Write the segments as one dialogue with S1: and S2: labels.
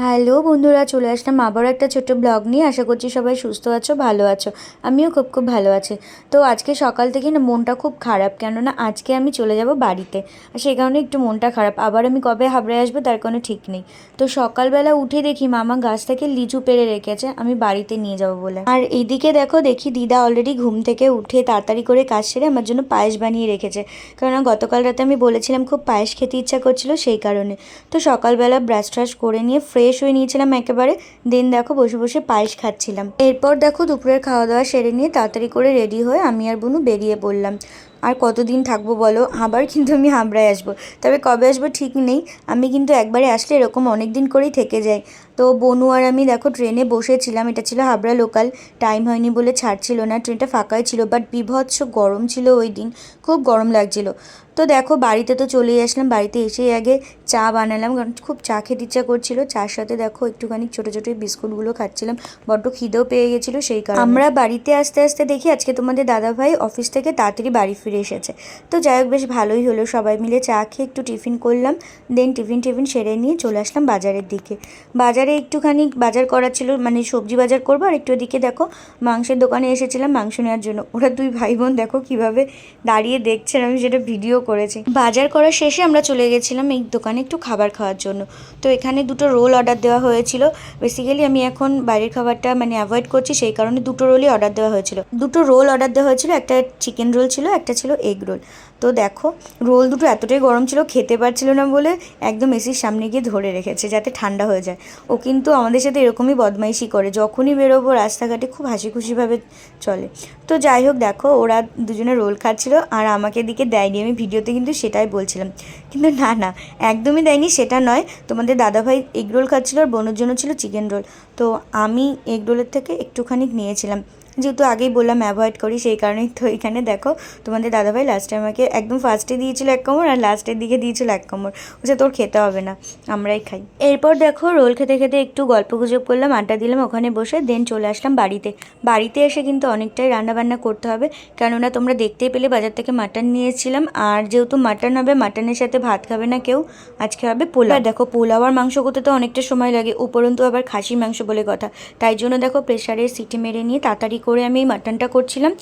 S1: Hello বন্ধুরা, চলে আসলাম আবারও একটা ছোট্ট ব্লগ নিয়ে। আশা করছি সবাই সুস্থ আছো, ভালো আছো। আমিও খুব খুব ভালো আছি। তো আজকে সকাল থেকে না মনটা খুব খারাপ, কেননা আজকে আমি চলে যাব বাড়িতে। আর সেই কারণে একটু মনটা খারাপ। আবার আমি কবে হাবড়ে আসব তার কোনো ঠিক নেই। তো সকালবেলা উঠে দেখি মামা গাছ থেকে লিচু পেড়ে রেখেছে, আমি বাড়িতে নিয়ে যাব বলে। আর এইদিকে দেখো, দেখি দিদা অলরেডি ঘুম থেকে উঠে তাড়াতাড়ি করে কাজ সেরে আমার জন্য পায়েস বানিয়ে রেখেছে। কেননা গতকাল রাতে আমি বলেছিলাম খুব পায়েস খেতে ইচ্ছা করছিল সেই কারণে। তো সকালবেলা ব্রাশ ট্রাশ করে নিয়ে ফ্রেশ হয়ে নিয়েছিলাম একেবারে। দিন দেখো বসে বসে পায়েস খাচ্ছিলাম। এরপর দেখো দুপুরের খাওয়া দাওয়া সেরে নিয়ে তাড়াতাড়ি করে রেডি হয়ে আমি আর বুনু বেরিয়ে পড়লাম। আর কতদিন থাকব বলো? আবার কিন্তু আমি হাবড়ায় আসব। তবে কবে আসব ঠিক নেই। আমি কিন্তু একবারে আসলে এরকম অনেক দিন করেই থেকে যাই। তো বনু আর আমি দেখো ট্রেনে বসেছিলাম। এটা ছিল হাবড়া লোকাল টাইম হয়নি বলে ছাড়ছিল না। ট্রেনটা ফাঁকাই ছিল বাট বিভৎস গরম ছিল ওই দিন। খুব গরম লাগছিল। তো দেখো বাড়িতে তো চলেই আসলাম। বাড়িতে এসেই আগে চা বানালাম। কারণ খুব চা খেতে ইচ্ছা করছিল। চার সাথে দেখো একটুখানি ছোটো ছোটো বিস্কুটগুলো খাচ্ছিলাম। বড্ড খিদেও পেয়ে গেছিল সেই কারণে। আমরা বাড়িতে আসতে আসতে দেখি আজকে তোমাদের দাদাভাই অফিস থেকে তাড়াতাড়ি বাড়ি ফিরে এসেছে। তো যাই হোক, বেশ ভালোই হলো। সবাই মিলে চা খেয়ে একটু টিফিন করলাম দেন টিফিন টিফিন সেরে নিয়ে চলে আসলাম বাজারের দিকে। বাজারে একটুখানি বাজার করার ছিল মানে সবজি বাজার করব, আর একটু ওদিকে দেখো মাংসের দোকানে এসেছিলাম মাংস নেওয়ার জন্য। ওরা দুই ভাই বোন দেখো কীভাবে দাঁড়িয়ে দেখছেন, আমি সেটা ভিডিও করেছি। বাজার করার শেষে আমরা চলে গেছিলাম এই দোকানে একটু খাবার খাওয়ার জন্য। তো এখানে দুটো রোল অর্ডার দেওয়া হয়েছিল। বেসিক্যালি আমি এখন বাইরের খাবারটা মানে অ্যাভয়েড করছি, সেই কারণে দুটো রোলই অর্ডার দেওয়া হয়েছিল। দুটো রোল অর্ডার দেওয়া হয়েছিল, একটা চিকেন রোল ছিল, একটা ছিল এগ রোল তো দেখো, রোল দুটো এতটাই গরম ছিল, খেতে পারছিল না বলে একদম এসির সামনে গিয়ে ধরে রেখেছে, যাতে ঠান্ডা হয়ে যায়। ও কিন্তু আমাদের সাথে এরকমই বদমাইশি করে, যখনই বেরোবো রাস্তাঘাটে খুব হাসি খুশিভাবে চলে। তো যাই হোক, দেখো, ওরা দুজনে রোল খাচ্ছিল, আর আমাকে দিকে দেয়নি, আমি ভিডিওতে কিন্তু সেটাই বলছিলাম। কিন্তু না না, একদমই দেয়নি, সেটা নয়, তোমাদের দাদাভাই এগ রোল খাচ্ছিল, আর বোনের জন্য ছিল চিকেন রোল তো আমি এগ রোলের থেকে একটুখানি নিয়েছিলাম। যেহেতু আগেই বললাম অ্যাভয়েড করি, সেই কারণেই তো এখানে দেখো, তোমাদের দাদাভাই লাস্টে আমাকে একদম ফার্স্টে দিয়েছিল এক কামড় আর লাস্টের দিকে দিয়েছিল এক কামড়। বলছে, তোর খেতে হবে না, আমরাই খাই। এরপর দেখো রোল খেতে খেতে একটু গল্প গুজব করলাম, আড্ডা দিলাম ওখানে বসে দেন চলে আসলাম বাড়িতে। বাড়িতে এসে কিন্তু অনেকটাই রান্নাবান্না করতে হবে, কেননা তোমরা দেখতেই পেলে বাজার থেকে মাটন নিয়েছিলাম, আর যেহেতু মাটন হবে মাটনের সাথে ভাত খাবে না কেউ, আজকে হবে পোলাও। দেখো পোলাও আর মাংস করতে তো অনেকটা সময় লাগে, উপরন্তু আবার খাসির মাংস বলে কথা। তাই জন্য দেখো প্রেশারে সিটি মেরে নিয়ে তাড়াতাড়ি করে আমি মাটনটা করছিলাম,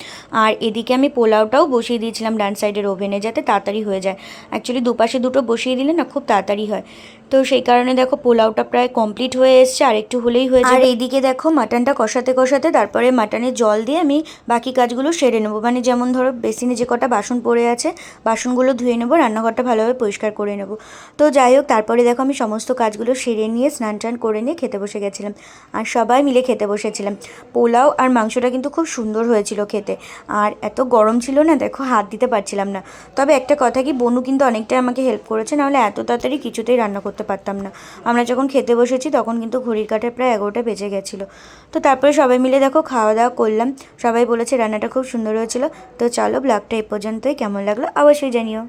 S1: আর এদিকে আমি পোলাওটাও বসিয়ে দিয়েছিলাম ডান সাইডের ওভেনে যাতে তাড়াতাড়ি হয়ে যায়। অ্যাকচুয়ালি দুপাশে দুটো বসিয়ে দিলে না খুব তাড়াতাড়ি হয়। তো সেই কারণে দেখো পোলাওটা প্রায় কমপ্লিট হয়ে এসছে আর একটু হলেই হয়ে যায় আর এইদিকে দেখো মাটনটা কষাতে কষাতে তারপরে মাটনের জল দিয়ে আমি বাকি কাজগুলো সেরে নেব। মানে যেমন ধরো বেসিনে যে কটা বাসন পড়ে আছে বাসনগুলো ধুয়ে নেব রান্নাঘরটা ভালোভাবে পরিষ্কার করে নেব। তো যাই হোক তারপরে দেখো আমি সমস্ত কাজগুলো সেরে নিয়ে স্নান টান করে নিয়ে খেতে বসে গেছিলাম। আর সবাই মিলে খেতে বসেছিলাম। পোলাও আর মাংসটা কিন্তু খুব সুন্দর হয়েছিল খেতে। আর এত গরম ছিল না দেখো হাত দিতে পারছিলাম না। তবে একটা কথা কি, বনু কিন্তু অনেকটাই আমাকে হেল্প করেছে, নাহলে এত তাড়াতাড়ি কিছুতেই রান্না করতে পারতাম না। আমরা যখন খেতে বসেছি, তখন কিন্তু ঘড়ির কাঠে প্রায় এগারোটা বেজে গেছিল। তো তারপরে সবাই মিলে দেখো খাওয়া দাওয়া করলাম। সবাই বলেছে রান্নাটা খুব সুন্দর হয়েছিল। তো চলো ব্লগটা এই পর্যন্তই। কেমন লাগল অবশ্যই জানিও।